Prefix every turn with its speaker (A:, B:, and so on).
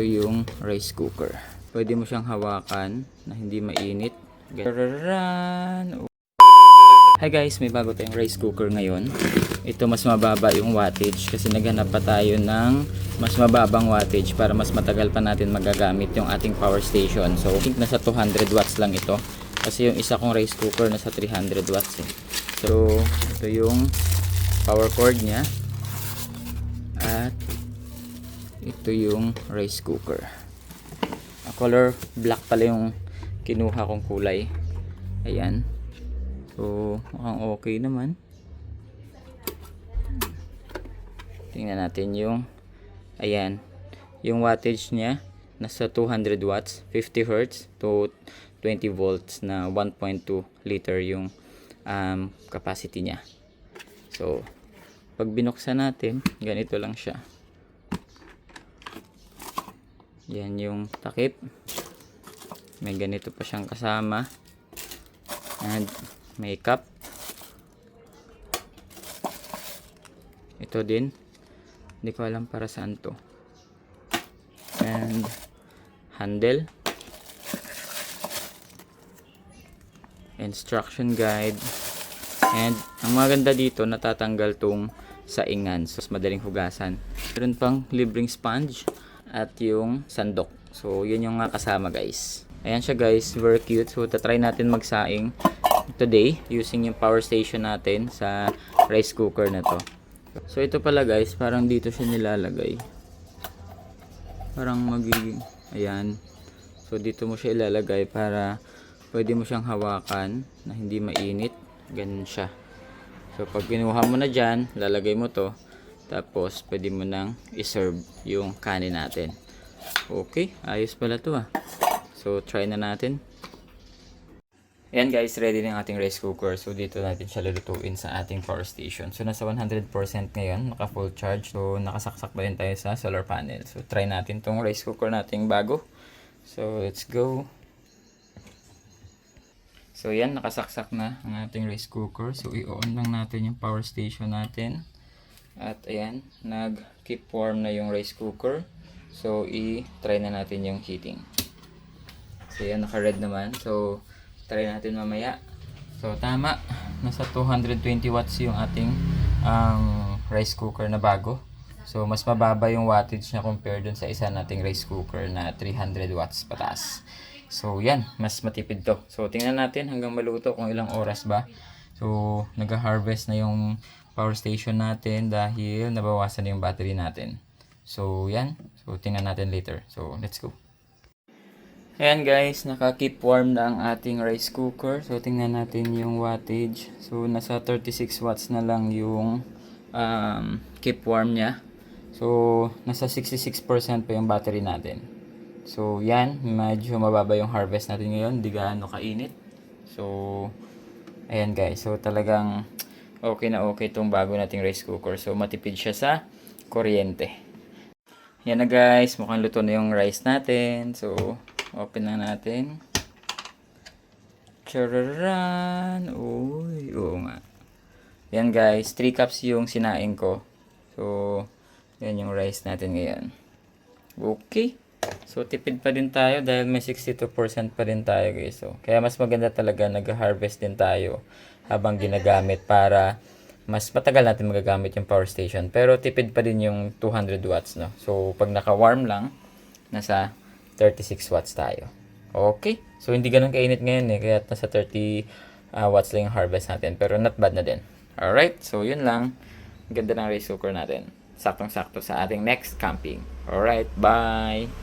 A: Ito yung rice cooker. Pwede mo siyang hawakan na hindi mainit. Gararan! Hi guys, may bago tayong rice cooker ngayon. Ito mas mababa yung wattage kasi naghanap pa tayo ng mas mababang wattage para mas matagal pa natin magagamit yung ating power station. So, I think nasa 200 watts lang ito. Kasi yung isa kong rice cooker nasa 300 watts eh. So, ito yung power cord niya. Ito yung rice cooker. A color black pala yung kinuha kong kulay. Ayan. So, mukhang okay naman. Tingnan natin yung ayan. Yung wattage niya nasa 200 watts, 50 hertz to 20 volts na 1.2 liter yung um, capacity niya. So, pag binuksan natin, ganito lang siya. Yan yung takip. May ganito pa siyang kasama. And may cup. Ito din. Hindi ko alam para saan to. And handle. Instruction guide. And ang maganda dito, natatanggal tong saingan. So, mas madaling hugasan. Meron pang libreng sponge at yung sandok. So, yun yung kasama guys. Ayan siya guys, very cute. So, tatry natin magsaing today using yung power station natin sa rice cooker na to. So, ito pala guys, parang dito siya nilalagay. Parang magiging, ayan. So, dito mo siya ilalagay para pwede mo siyang hawakan na hindi mainit. Ganun siya. So, pag kinuha mo na dyan, lalagay mo to. Tapos, pwede mo nang iserve yung kanin natin. Okay, ayos pala to ah. So, try na natin. Ayan guys, ready na yung ating rice cooker. So, dito natin siya lulutuin sa ating power station. So, nasa 100% ngayon, naka full charge. So, nakasaksak pa rin tayo sa solar panel. So, try natin tong rice cooker nating bago. So, let's go. So, yan, nakasaksak na ang ating rice cooker. So, i-on lang natin yung power station natin. At ayan, nag-keep warm na yung rice cooker. So, i-try na natin yung heating. So, yan, naka-red naman. So, try natin mamaya. So, tama. Nasa 220 watts yung ating um, rice cooker na bago. So, mas mababa yung wattage niya compared dun sa isa nating rice cooker na 300 watts pataas. So, yan. Mas matipid to. So, tingnan natin hanggang maluto kung ilang oras ba. So, nag-harvest na yung power station natin dahil nabawasan na yung battery natin. So, yan. So, tingnan natin later. So, let's go. Ayan guys, naka-keep warm na ang ating rice cooker. So, tingnan natin yung wattage. So, nasa 36 watts na lang yung um, keep warm niya. So, nasa 66% pa yung battery natin. So, yan. Medyo mababa yung harvest natin ngayon. Di gaano kainit. So, ayan guys. So, talagang okay na okay itong bago nating rice cooker. So, matipid siya sa kuryente. Yan na guys. Mukhang luto na yung rice natin. So, open na natin. Chararan! Uy, oo nga. Yan guys. 3 cups yung sinaing ko. So, yan yung rice natin ngayon. Okay. So, tipid pa din tayo dahil may 62% pa din tayo guys. So, kaya mas maganda talaga nag-harvest din tayo habang ginagamit para mas matagal natin magagamit yung power station. Pero tipid pa din yung 200 watts, no? So, pag naka-warm lang, nasa 36 watts tayo. Okay. So, hindi ganun kainit ngayon eh. Kaya nasa 30 uh, watts lang yung harvest natin. Pero not bad na din. Alright. So, yun lang. Ganda ng rice cooker natin. Saktong-sakto sa ating next camping. Alright. Bye!